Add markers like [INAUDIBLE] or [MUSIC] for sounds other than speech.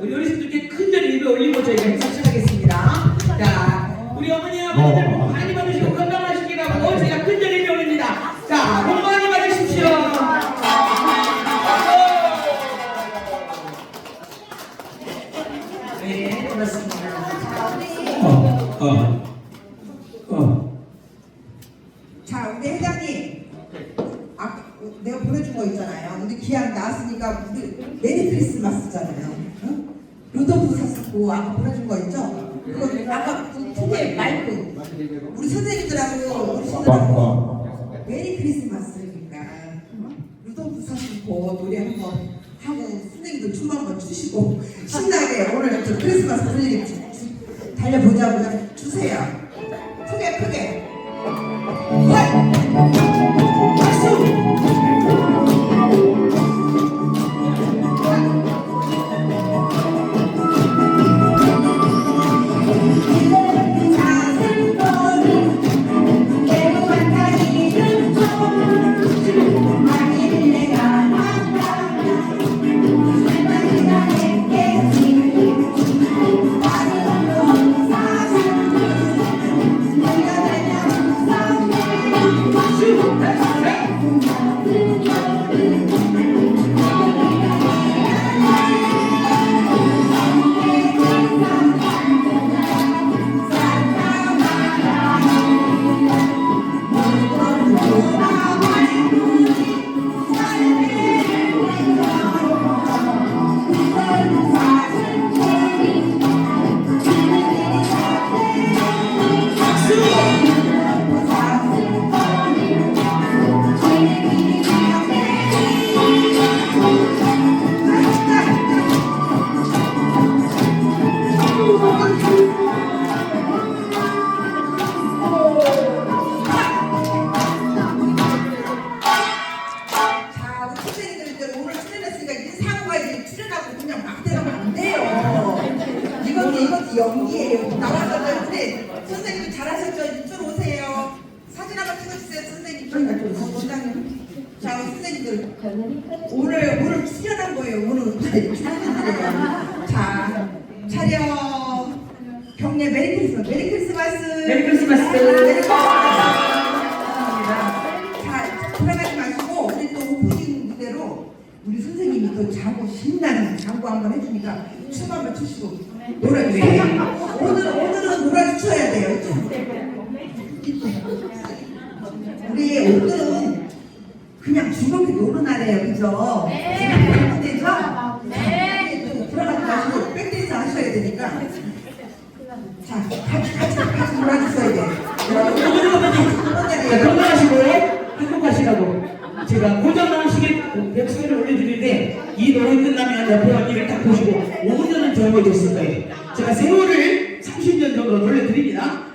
우리 어르신들께 큰절 예배 올리고 저희가 행사 시작하겠습니다. 자, 우리 어머니 아버지들 어. 복 많이 받으시고 건강하시기 바라고 저희가 큰절 예배 올립니다. 자, 복 많이 받으십시오. 네, 고맙습니다. 어, 어, 어. 자, 우리 회장님. 아, 내가 보내준 거 있잖아요. 우리 기한 나왔으니까 우리 메리 크리스마스잖아요. 응? 루돌프 샀고 아까 보내준 거 있죠? 그거 아까 그 두개 말고 우리 선생님들하고 우리 어, 친구들하고 어. 메리 크리스마스니까 루돌프 샀고 노래 한 번 하고 선생님들 춤 한 번 추시고 신나게 오늘 저 크리스마스 분위기 달려보자고요. 주세요. 크게 크게. 이건 연기예요. 나와서 근데 선생님이 잘하셨죠? 이쪽 오세요. 사진 한번 찍어주세요, 선생님. 원장님. 자, 선생님들 오늘 오늘 출연한 거예요. 오늘. [LAUGHS] 자, 촬영 경례 메리 크리스마스. 메리 크리스마스. 메리 크리스마스. 메리 크리스마스. 자, 돌아가지 마시고 우리 또 오프닝 무대로 우리 선생님이 또 자고 신나는 장구 한번 해주니까 춤 한번 추시고 놀아주세요. 오늘 오늘은 놀아주셔야 돼요. 우리 오늘은 그냥 즐겁게 노는 날이에요, 그죠? 네. 무대죠? 네. 마시고 백댄스 하셔야 되니까. 자, 같이 같이 같이 놀아주셔야 돼요. 오늘 어머니 자, 건강하시고 행복하시라고 제가 고정하시게 백수를 올려드리는데 이 노래 끝나면 옆에 언니를 딱 보시고 5년은 젊어졌을 거예요. 제가 세월을 30년 정도 돌려드립니다.